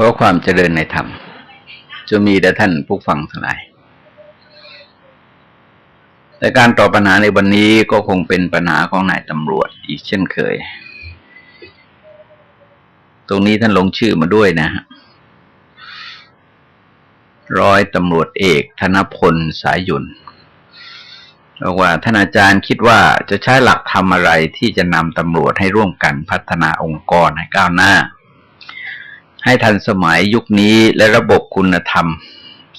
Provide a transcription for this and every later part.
ขอความเจริญในธรรมจะมีแด่ท่านผู้ฟังทั้งหลายแต่การตอบปัญหาในวันนี้ก็คงเป็นปัญหาของนายตำรวจอีกเช่นเคย ตรงนี้ท่านลงชื่อมาด้วยนะฮะร้อยตำรวจเอก ธนพลสายยุนบอกว่าท่านอาจารย์คิดว่าจะใช้หลักทำอะไรที่จะนำตำรวจให้ร่วมกันพัฒนาองค์กรให้ก้าวหน้า ให้ทันสมัยยุคนี้และระบบคุณธรรม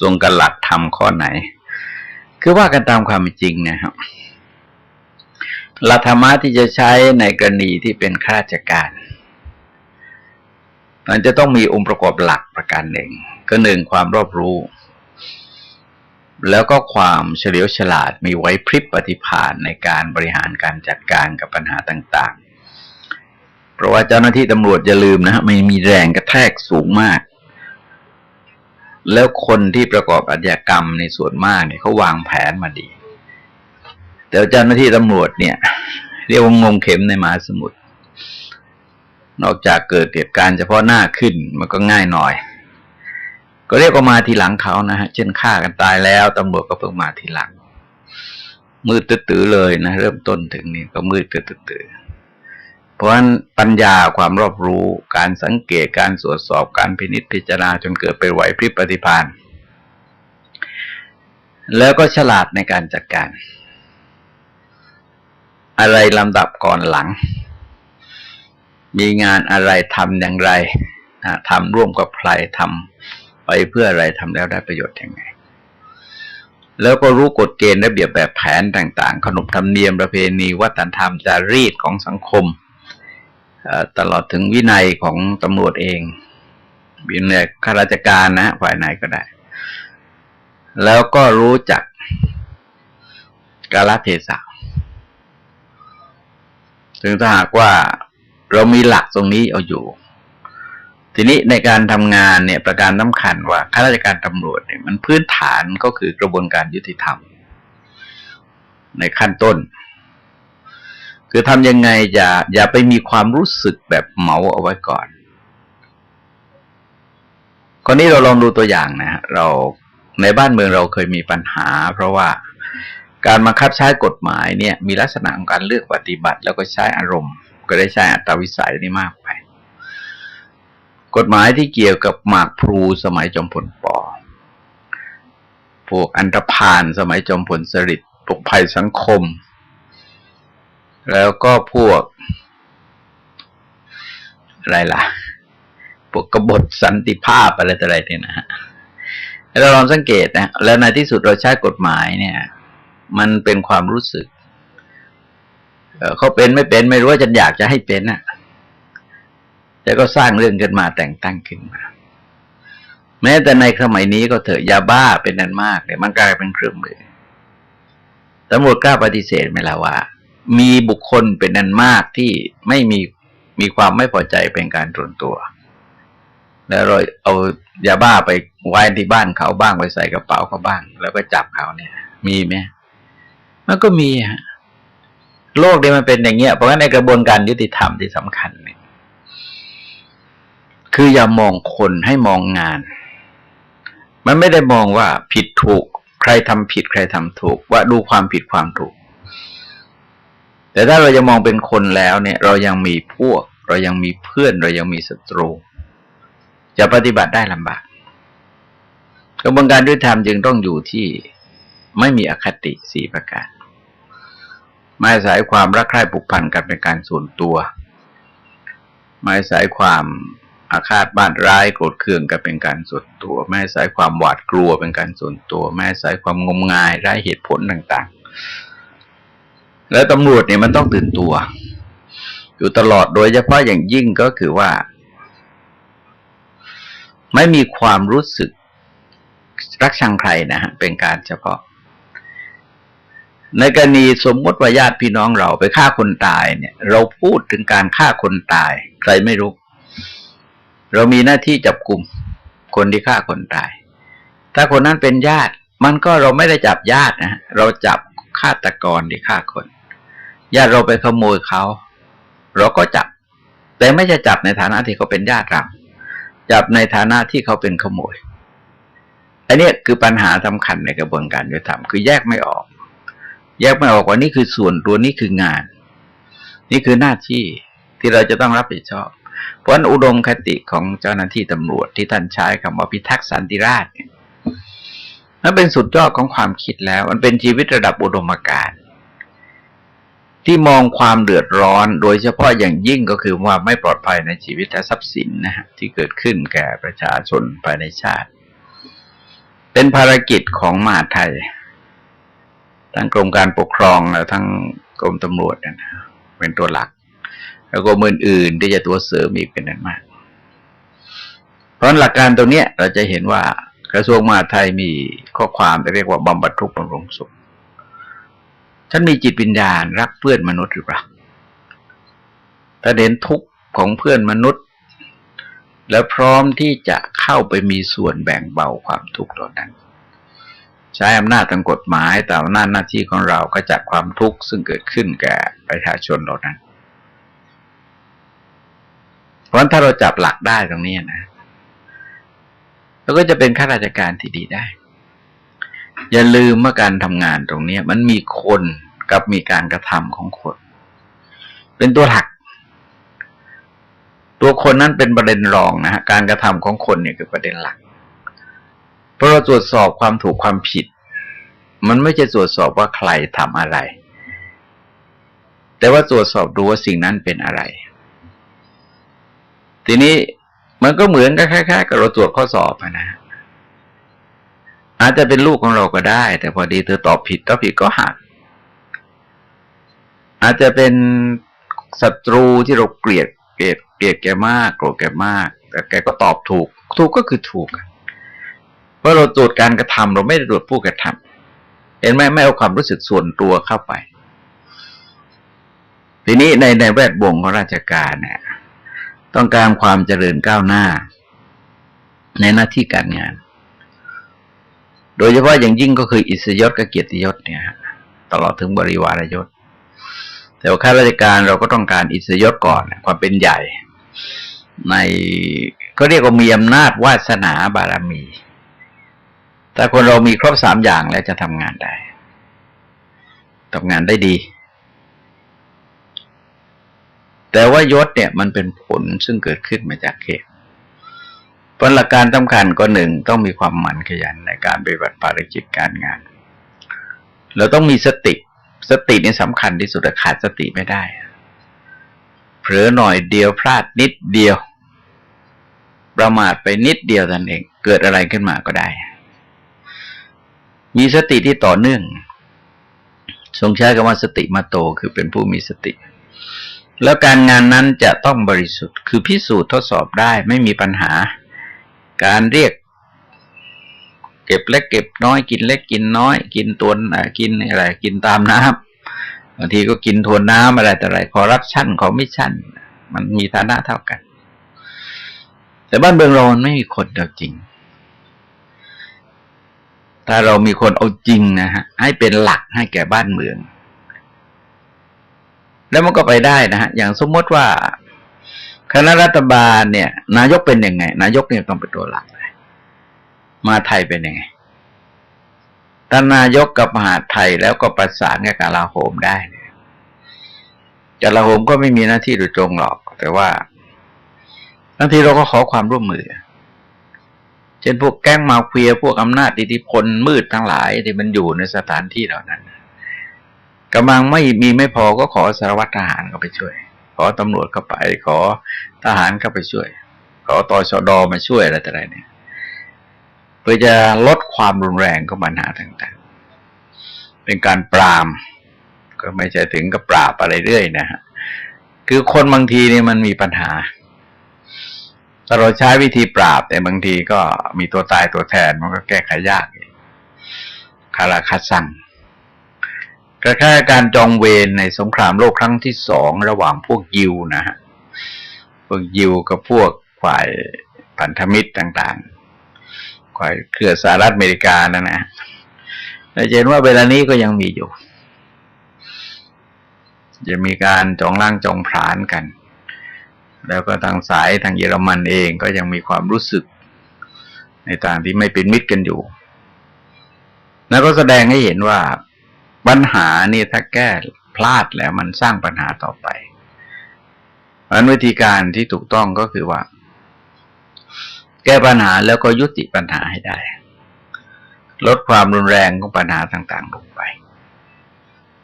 ทรงกันหลักธรรมข้อไหน คือว่ากันตามความจริงนะครับหลักธรรมะที่จะใช้ในกรณีที่เป็นข้าราชการมันจะต้องมีองค์ประกอบหลักประการหนึ่งก็หนึ่งความรอบรู้ แล้วก็ความเฉลียวฉลาดมีไว้พริบปฏิภาณในการบริหารการจัดการกับปัญหาต่าง เพราะว่าเจ้าหน้าที่ตำรวจอย่าลืมนะฮะมันมีแรงกระแทกสูงมาก แล้วคนที่ประกอบอาชญากรรมในส่วนมากเนี่ยเขาวางแผนมาดี แต่เจ้าหน้าที่ตำรวจเนี่ย เรียกว่างงเข็มในมหาสมุทรนอกจากเกิดเหตุการณ์เฉพาะหน้าขึ้นมันก็ง่ายหน่อย ก็เรียกว่ามาทีหลังเขานะฮะ เช่นฆ่ากันตายแล้วตำรวจก็เพิ่งมาทีหลัง มืดตื้อเลยนะ เริ่มต้นถึงนี่ก็มืดตื้อ เพราะฉะนั้นปัญญาความรอบรู้การสังเกตการตรวจสอบการพินิจพิจารณาจนเกิดเป็นไหวพริบปฏิภาณแล้วก็ฉลาดในการจัดการ อะไรลำดับก่อนหลัง มีงานอะไรทำอย่างไรทำร่วมกับใครทำไปเพื่ออะไรทำแล้วได้ประโยชน์ยังไง แล้วก็รู้กฎเกณฑ์ระเบียบแบบแผนต่าง ๆ ขนบธรรมเนียมประเพณีวัฒนธรรมจารีตของสังคม ตลอดถึงวินัยของตำรวจเองวินัยข้าราชการนะฝ่ายไหนก็ได้ แล้วก็รู้จักกาลเทศะถึงถ้าหากว่าเรามีหลักตรงนี้เอาอยู่ ทีนี้ในการทำงานเนี่ยประการสำคัญว่าข้าราชการตำรวจเนี่ยมันพื้นฐานก็คือกระบวนการยุติธรรม ในขั้นต้น คือทำยังไงอย่าอย่าไปมีความรู้สึกแบบเหมาเอาไว้ก่อนคนนี้เราลองดูตัวอย่างนะ เราในบ้านเมืองเราเคยมีปัญหา เพราะว่าการมาคับใช้กฎหมายเนี่ย มีลักษณะของการเลือกปฏิบัติ แล้วก็ใช้อารมณ์ ก็ได้ใช้อัตวิสัยนี่มากไป กฎหมายที่เกี่ยวกับหมากพลูสมัยจอมพลปอพวกอันธพาลสมัยจอมพลสฤษดิ์ปกภัยสังคม แล้วก็พวก อะไรล่ะ พวกกบฏสันติภาพอะไรต่ออะไรเนี่ยนะฮะเราลองสังเกตนะ แล้วในที่สุดเราใช้กฎหมายเนี่ย มันเป็นความรู้สึกเขาเป็นไม่เป็นไม่รู้ว่าจะอยากจะให้เป็นน่ะ แต่ก็สร้างเรื่องขึ้นมาแต่งตั้งขึ้นมา แม้แต่ในสมัยนี้ก็เถอะยาบ้าเป็นนันมากเลยมันกลายเป็นเครื่องมือตำรวจกล้าปฏิเสธไหมล่ะว่า มีบุคคลเป็นนันมากที่ไม่มีมีความไม่พอใจเป็นการตรนตัว แล้วเราเอายาบ้าไปไว้ที่บ้านเขาบ้างไปใส่กระเป๋าเขาบ้าง แล้วก็จับเขาเนี่ย มีไหมมันก็มีฮะโลกนี้มันเป็นอย่างเงี้ยเพราะฉะนั้นในกระบวนการยุติธรรมที่สำคัญเนี่ยคืออย่ามองคนให้มองงาน มันไม่ได้มองว่าผิดถูก ใครทำผิดใครทำถูก ว่าดูความผิดความถูก แต่ถ้าเราจะมองเป็นคนแล้วเนี่ย เรายังมีพวก เรายังมีเพื่อน เรายังมีศัตรู จะปฏิบัติได้ลำบากกระบวนการด้วยธรรมจึงต้องอยู่ที่ไม่มีอคติสี่ประการไม่สายความรักใคร่ผูกพันกันเป็นการส่วนตัว ไม่สายความอาฆาตบ้านร้ายโกรธเคืองกันเป็นการส่วนตัว ไม่สายความหวาดกลัวเป็นการส่วนตัว ไม่สายความงมงายไร้เหตุผลต่าง แล้วตำรวจเนี่ยมันต้องตื่นตัว อยู่ตลอดโดยเฉพาะอย่างยิ่งก็คือว่า ไม่มีความรู้สึกรักชังใครนะฮะเป็นการเฉพาะ ในกรณีสมมติว่าญาติพี่น้องเราไปฆ่าคนตายเนี่ย เราพูดถึงการฆ่าคนตาย ใครไม่รู้ เรามีหน้าที่จับกลุ่มคนที่ฆ่าคนตาย ถ้าคนนั้นเป็นญาติ มันก็เราไม่ได้จับญาตินะเราจับฆาตกรที่ฆ่าคน ญาติเราไปขโมยเขา เราก็จับ แต่ไม่จะจับในฐานะที่เขาเป็นญาติเราจับในฐานะที่เขาเป็นขโมย อันนี้คือปัญหาสำคัญในกระบวนการยุติธรรมคือแยกไม่ออก แยกไม่ออกว่านี่คือส่วนตัวนี่คืองาน นี่คือหน้าที่ที่เราจะต้องรับผิดชอบ เพราะนั้นอุดมคติของเจ้าหน้าที่ตำรวจที่ท่านใช้คำว่าพิทักษ์สันติราษฎร์นี่ยมันเป็นสุดยอดของความคิดแล้ว มันเป็นชีวิตระดับอุดมการณ์ ที่มองความเดือดร้อน โดยเฉพาะอย่างยิ่งก็คือว่าไม่ปลอดภัยในชีวิตและทรัพย์สินนะฮะที่เกิดขึ้นแก่ประชาชนภายในชาติ เป็นภารกิจของมหาไทยทั้งกรมการปกครองและทั้งกรมตำรวจนะเป็นตัวหลัก แล้วก็มืออื่นที่จะตัวเสริมอีกเป็นนั้นมาก เพราะหลักการตรงนี้เราจะเห็นว่ากระทรวงมหาดไทยมีข้อความที่เรียกว่าบำบัดทุกข์บำรุงสุข ท่านมีจิตวิญญาณรักเพื่อนมนุษย์หรือเปล่าถ้าเห็นทุกข์ของเพื่อนมนุษย์ แล้วพร้อมที่จะเข้าไปมีส่วนแบ่งเบาความทุกข์เหล่านั้น ใช้อำนาจทางกฎหมายตามอำนาจหน้าที่ของเราก็จัดความทุกข์ซึ่งเกิดขึ้นแก่ประชาชนเหล่านั้น เพราะถ้าเราจับหลักได้ตรงนี้นะเราก็จะเป็นข้าราชการที่ดีได้ อย่าลืมเมื่อการทำงานตรงนี้มันมีคนกับมีการกระทำของคน เป็นตัวหลัก ตัวคนนั้นเป็นประเด็นรองนะฮะการกระทำของคนเนี่ยคือประเด็นหลัก เพราะเราตรวจสอบความถูกความผิด มันไม่ใช่ตรวจสอบว่าใครทำอะไร แต่ว่าตรวจสอบดูว่าสิ่งนั้นเป็นอะไร ทีนี้มันก็เหมือนกับคล้ายๆกับเราตรวจข้อสอบนะฮะ อาจจะเป็นลูกของเราก็ได้ แต่พอดีเธอตอบผิดตอบผิดก็หัก อาจจะเป็นศัตรูที่เราเกลียดเกลียดเกลียดแกมากโกรธแกมาก แต่แกก็ตอบถูก ถูกก็คือถูก เพราะเราตรวจการกระทำเราไม่ได้ตรวจผู้กระทำเห็นไหมไม่เอาความรู้สึกส่วนตัวเข้าไป ทีนี้ในในแวดวงของราชการเนี่ยต้องการความเจริญก้าวหน้า ในหน้าที่การงาน โดยเฉพาะอย่างยิ่งก็คืออิสยศกับเกียรติยศเนี่ยตลอดถึงบริวารยศ แต่ว่าข้าราชการเราก็ต้องการอิสยศก่อนความเป็นใหญ่ ในก็เรียกว่ามีอำนาจวาสนาบารมี ถ้าคนเรามีครบสามอย่างแล้วจะทำงานได้ทำงานได้ดี แต่ว่ายศเนี่ยมันเป็นผลซึ่งเกิดขึ้นมาจากเหตุ ผลหลักการสำคัญก็หนึ่งต้องมีความหมั่นขยันในการปฏิบัติภารกิจการงาน เราต้องมีสติ สตินี่สำคัญที่สุดขาดสติไม่ได้เผลอหน่อยเดียวพลาดนิดเดียว ประมาทไปนิดเดียวนั่นเอง เกิดอะไรขึ้นมาก็ได้ มีสติที่ต่อเนื่อง ทรงใช้คำว่าสติมาโตคือเป็นผู้มีสติ แล้วการงานนั้นจะต้องบริสุทธิ์ คือพิสูจน์ทดสอบได้ไม่มีปัญหา การเรียก เก็บเล็กเก็บน้อยกินเล็กกินน้อย กินตัวกินอะไร กินตามน้ำบางทีก็กินทวนน้ำอะไรแต่อะไรคอรับชั่นของมิชชั่น มันมีฐานะเท่ากัน แต่บ้านเบืองเราไม่มีคนเอาจริง ถ้าเรามีคนเอาจริงนะฮะให้เป็นหลักให้แก่บ้านเมืองแล้วมันก็ไปได้นะฮะ อย่างสมมติว่า คณะรัฐบาลเนี่ย นายกเป็นยังไง นายกเนี่ยต้องเป็นตัวหลักเลยมาไทยเป็นยังไงถ้านายกกับมหาไทยแล้วก็ประสานกับกาลาโหมได้เนี่ยกาลาโหมก็ไม่มีหน้าที่โดยตรงหรอก แต่ว่าบางทีเราก็ขอความร่วมมือ เช่นพวกแก๊งมาเฟียพวกอำนาจอิทธิพลมืดทั้งหลายที่มันอยู่ในสถานที่เหล่านั้นกำลังไม่มีไม่พอก็ขอสารวัตรทหารก็ไปช่วย ขอตำรวจเข้าไป ขอทหารเข้าไปช่วย ขอตอชดอมาช่วยอะไรแต่ไรเนี่ย เพื่อจะลดความรุนแรงของปัญหาต่างๆ เป็นการปราม ก็ไม่ใช่ถึงกับปราบอะไรเรื่อยนะฮะคือคนบางทีเนี่ยมันมีปัญหาถ้าเราใช้วิธีปราบแต่บางทีก็มีตัวตายตัวแทนมันก็แก้ไขยากคาราคัดสั่ง คล้ายๆการจองเวรในสงครามโลกครั้งที่สองระหว่างพวกยิวนะฮะพวกยิวกับพวกฝ่ายพันธมิตรต่างๆฝ่ายเครือสหรัฐอเมริกานะนะเราเห็นว่าเวลานี้ก็ยังมีอยู่จะมีการจองล่างจองผานกัน แล้วก็ทางสายทางเยอรมันเองก็ยังมีความรู้สึก ในทางที่ไม่เป็นมิตรกันอยู่ แล้วก็แสดงให้เห็นว่า ปัญหานี่ถ้าแก้พลาดแล้วมันสร้างปัญหาต่อไปเพราะฉะนั้นวิธีการที่ถูกต้องก็คือว่า แก้ปัญหาแล้วก็ยุติปัญหาให้ได้ ลดความรุนแรงของปัญหาต่าง ๆ ลงไป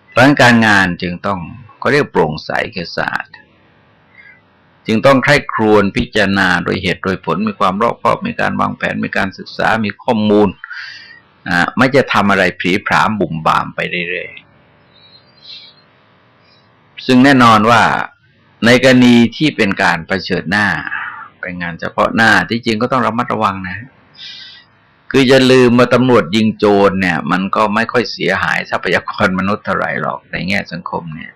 เพราะการงานจึงต้องเขาเรียกโปร่งใสเกษาดจึงต้องใคร่ครวญพิจารณาโดยเหตุโดยผลมีความรอบคอบมีการวางแผนมีการศึกษามีข้อมูล อ่าไม่จะทำอะไรผีผามบุ่มบามไปเรื่อยๆ ซึ่งแน่นอนว่าในกรณีที่เป็นการประเชิดหน้า เป็นงานเฉพาะหน้าที่จริงก็ต้องระมัดระวังนะ คืออย่าลืมมาตำรวจยิงโจรเนี่ย มันก็ไม่ค่อยเสียหายทรัพยากรมนุษย์เท่าไหร่หรอกในแง่สังคมเนี่ย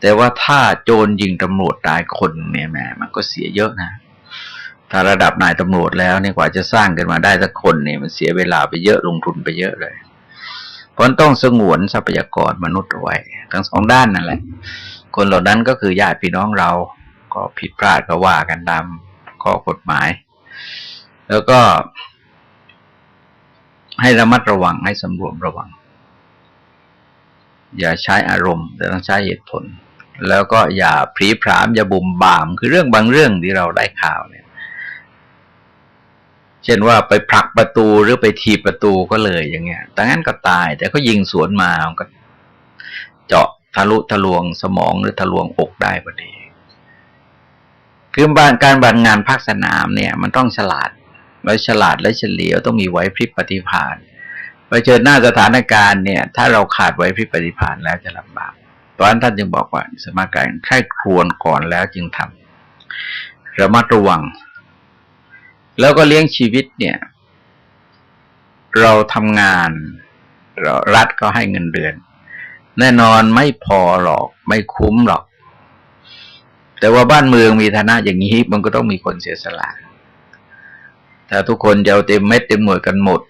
แต่ว่าถ้าโจรยิงตำรวจตายคนเนี่ยแหมมันก็เสียเยอะนะ ถ้าระดับนายตำรวจแล้วเนี่ยกว่าจะสร้างกันมาได้สักคนเนี่ยมันเสียเวลาไปเยอะลงทุนไปเยอะเลย เพราะต้องสงวนทรัพยากรมนุษย์เอาไว้ ทั้งสองด้านนั่นแหละ คนเหล่านั้นก็คือญาติพี่น้องเรา ก็ผิดพลาดก็ว่ากันตามข้อกฎหมาย แล้วก็ ให้ระมัดระวังให้สำรวมระวัง อย่าใช้อารมณ์ แต่ต้องใช้เหตุผล แล้วก็อย่าพรีพรามอย่าบุ่มบาม คือเรื่องบางเรื่องที่เราได้ข่าวเนี่ย เช่นว่าไปผลักประตูหรือไปทีประตูก็เลยอย่างเงี้ยแต่งั้นก็ตาย แต่ก็ยิงสวนมาก็ เจาะทะลุทะลวงสมองหรือทะลวงอกได้พอดีคือการการบันงานภาคสนามเนี่ย มันต้องฉลาด แล้วฉลาดและเฉลียวต้องมีไหวพริบปฏิภาณไปเจอหน้าสถานการณ์เนี่ย ถ้าเราขาดไหวพริบปฏิภาณแล้วจะลำบากตอนนั้นท่านจึงบอกว่าสมาการใช้ครวนก่อนแล้วจึงทำระมัดระวัง แล้วก็เลี้ยงชีวิตเนี่ย เราทำงานเรารัฐก็ให้เงินเดือน แน่นอนไม่พอหรอก ไม่คุ้มหรอก แต่ว่าบ้านเมืองมีฐานะอย่างนี้มันก็ต้องมีคนเสียสละถ้าทุกคนจะเอาเต็มเม็ดเต็มหน่วยกันหมด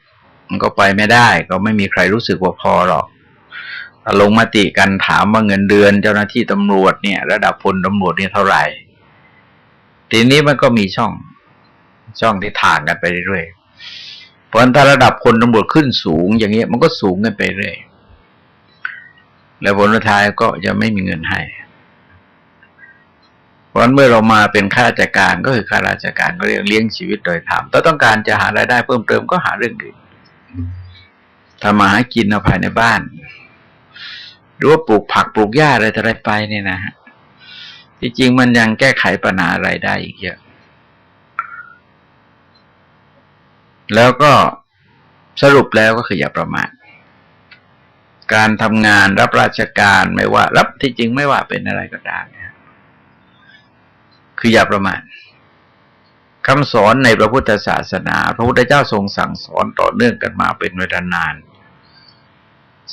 มันก็ไปไม่ได้ ก็ไม่มีใครรู้สึกว่าพอหรอกถ้าลงมติกันถามว่าเงินเดือนเจ้าหน้าที่ตำรวจเนี่ย ระดับพลตำรวจเนี่ยเท่าไหร่ ทีนี้มันก็มีช่อง ช่องที่ถ่างกันไปเรื่อยๆเพราะถ้าระดับพลตำรวจขึ้นสูง อย่างเงี้ยมันก็สูงกันไปเรื่อยแล้วผลสุดท้ายก็จะไม่มีเงินให้เพราะเมื่อเรามาเป็นข้าราชการก็คือข้าราชการก็เรียกเลี้ยงชีวิตโดยธรรมถ้าต้องการจะหารายได้เพิ่มเติมก็หาเรื่องอื่นทำมาหากินเอาภายในบ้าน หรือว่าปลูกผักปลูกหญ้าอะไรต่ออะไรไปเนี่ยนะฮะที่จริงมันยังแก้ไขปัญหาอะไรได้อีกเยอะ แล้วก็สรุปแล้วก็คืออย่าประมาทการทำงานรับราชการไม่ว่า รับที่จริงไม่ว่าเป็นอะไรก็ตามนะคืออย่าประมาทคำสอนในพระพุทธศาสนา พระพุทธเจ้าทรงสั่งสอนต่อเนื่องกันมาเป็นเวลานาน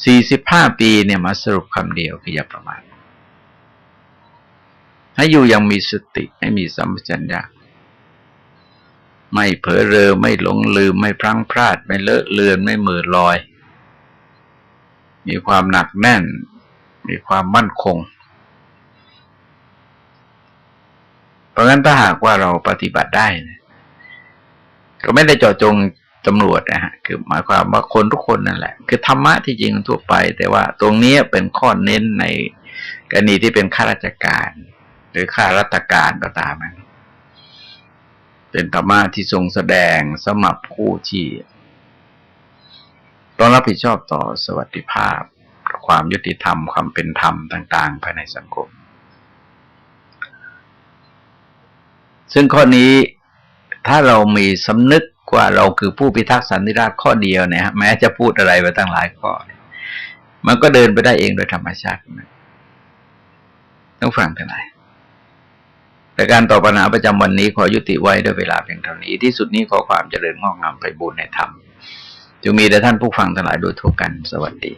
สี่สิบห้าปีเนี่ยมาสรุปคำเดียวคืออย่าประมาทให้อยู่ยังมีสติให้มีสัมปชัญญะ ไม่เผลอเรอไม่หลงลืม ไม่พลั้งพลาด ไม่เลอะเลือนไม่มือลอย มีความหนักแน่น มีความมั่นคง เพราะงั้นถ้าหากว่าเราปฏิบัติได้นะก็ไม่ได้เจาะจงตำรวจนะฮะคือหมายความว่าคนทุกคนนั่นแหละ คือธรรมะที่จริงทั่วไป แต่ว่าตรงนี้เป็นข้อเน้นในกรณีที่เป็นข้าราชการ หรือข้าราชการก็ตามนะ เป็นธรรมะที่ทรงแสดงสำหรับผู้ที่ต้องรับผิดชอบต่อสวัสดิภาพ ความยุติธรรมความเป็นธรรมต่าง ๆ ภายในสังคม ซึ่งข้อนี้ถ้าเรามีสำนึกว่าเราคือผู้พิทักษ์สันติราษข้อเดียวเนี่ยแม้จะพูดอะไรไปตั้งหลายข้อ มันก็เดินไปได้เองโดยธรรมชาติต้องฟังกันหน่อย แต่การตอบปัญหาประจำวันนี้ขอยุติไว้ด้วยเวลาเพียงเท่านี้ ที่สุดนี้ขอความเจริญงอกงามไปบูรณนธรรมจงมีแด่ท่านผู้ฟังทั้งหลายโดยทั่วกัน สวัสดี